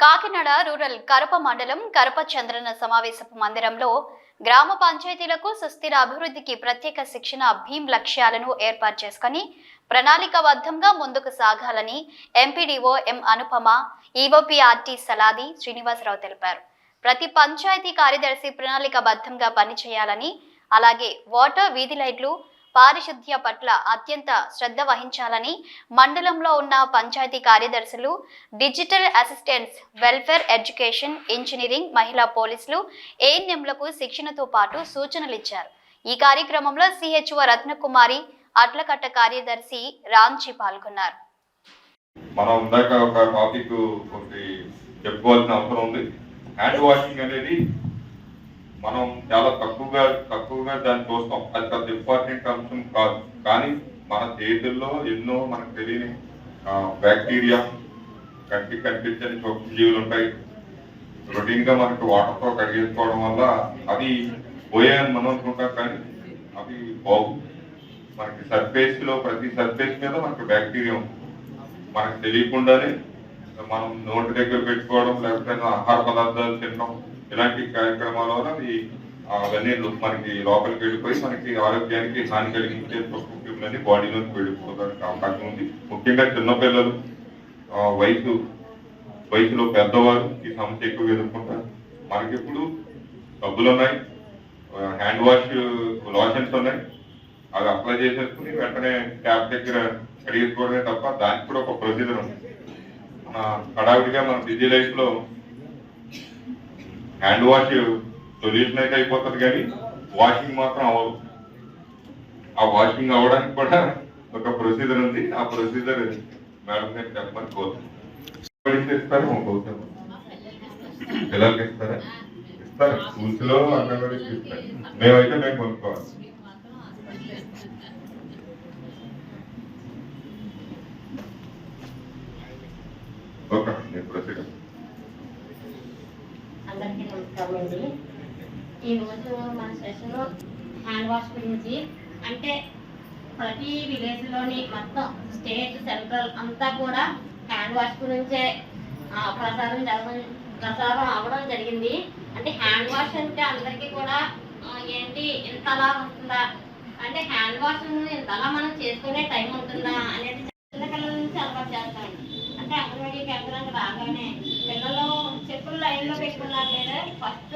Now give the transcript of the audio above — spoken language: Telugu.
కాకినాడ రూరల్ కరప మండలం కరప చంద్రన సమావేశపు మందిరంలో గ్రామ పంచాయతీలకు సుస్థిర అభివృద్ధికి ప్రత్యేక శిక్షణ భీమ్ లక్ష్యాలను ఏర్పాటు చేసుకుని ప్రణాళికాబద్ధంగా ముందుకు సాగాలని MPDO M Anupama EOPRT Saladi Srinivasarao తెలిపారు. ప్రతి పంచాయతీ కార్యదర్శి ప్రణాళికాబద్ధంగా పనిచేయాలని అలాగే వాటర్ వీధి లైట్లు పారిశుద్ధ్య పట్ల అత్యంత శ్రద్ధ వహించాలని మండలంలో ఉన్న పంచాయతీ కార్యదర్శులు digital assistants welfare education engineering మహిళా పోలీసులు ఏఎన్ఎంలకు శిక్షణతో పాటు సూచనలు ఇచ్చారు ఈ కార్యక్రమంలో సిహెచ్ఓ రత్నకుమారి అట్లకట్ట కార్యదర్శి రాంచి పాల్గొన్నారు. మనం ఇందాక ఒక టాపిక్ ఒకటి చెప్పుకోవాల్సిన అవసరం ఉంది. హ్యాండ్ వాషింగ్ అనేది మనం చాలా తక్కువగా తక్కువగా దాన్ని చూస్తాం. అది పెద్ద ఇంపార్టెంట్ అంశం కాదు. కానీ మన చేతుల్లో ఎన్నో మనకు తెలియని బ్యాక్టీరియా కంటికి కనిపించని సూక్ష్మజీవులు ఉంటాయి. రొటీన్గా మనకి వాటర్తో కడిగేసుకోవడం వల్ల పోయే పోయాయని మనం అనుకుంటాం కానీ అవి బాగు మనకి సర్ఫేస్లో ప్రతి సర్ఫేస్ మీద మనకి బ్యాక్టీరియా ఉంటుంది. మనకు తెలియకుండానే మనం నోటి దగ్గర పెట్టుకోవడం లేకపోతే ఆహార పదార్థాలు తినడం ఇలాంటి కార్యక్రమాల వల్ల అవి అవన్నీ మనకి లోపలికి వెళ్ళిపోయి మనకి ఆరోగ్యానికి హాని కలిగించే సూక్ష్మజీవులన్నీ బాడీలోకి వెళ్ళిపోవడానికి అవకాశం ఉంది. ముఖ్యంగా చిన్నపిల్లలు వయసు వయసులో పెద్దవారు ఈ సమస్య ఎక్కువ ఎదుర్కొంటారు. మనకి ఇప్పుడు ఉన్నాయి హ్యాండ్ వాష్ లోషన్స్ ఉన్నాయి. అవి అప్లై చేసేసుకుని వెంటనే ట్యాప్ దగ్గర కడిగేసుకోవడమే తప్ప దానికి కూడా ఒక ప్రొసీజర్ ఉంది. మన హడావిడిగా మన బిజీ లైఫ్లో హ్యాండ్ వాష్ సొల్యూషన్ అయితే అయిపోతుంది కానీ వాషింగ్ మాత్రం అవ్వదు. ఆ వాషింగ్ అవ్వడానికి కూడా ఒక ప్రొసీజర్ ఉంది. ఆ ప్రొసీజర్ మేడం గారు చెప్పమని కోరుతున్నాను ఇస్తారు? కోరుతాను పిల్లలకి ఇస్తారా? ఇస్తారు. స్కూల్స్లో అంగన్వాడీకి ఇస్తారు. మేమైతే మేము కొనుక్కోవాలి. అందరికీ నమస్కారం అండి. ఈరోజు మన సెషన్ హ్యాండ్ వాష్ గురించి అంటే ప్రతి విలేజ్లోని మొత్తం స్టేట్ సెంట్రల్ అంతా కూడా హ్యాండ్ వాష్ గురించే ప్రసారం జరగడం ప్రసారం అవ్వడం జరిగింది. అంటే హ్యాండ్ వాష్ అంటే అందరికీ కూడా ఏంటి ఇంతలా ఉంటుందా? అంటే హ్యాండ్ వాష్ ఇంతలా మనం చేసుకునే టైం ఉంటుందా అనేది చిన్నపిల్లల నుంచి అలవాటు చేస్తాం. అంటే అంగన్వాడీ కేంద్రానికి రాగానే పిల్లలు చెప్పులు లైన్లో పెట్టుకున్నారు లేదా ఫస్ట్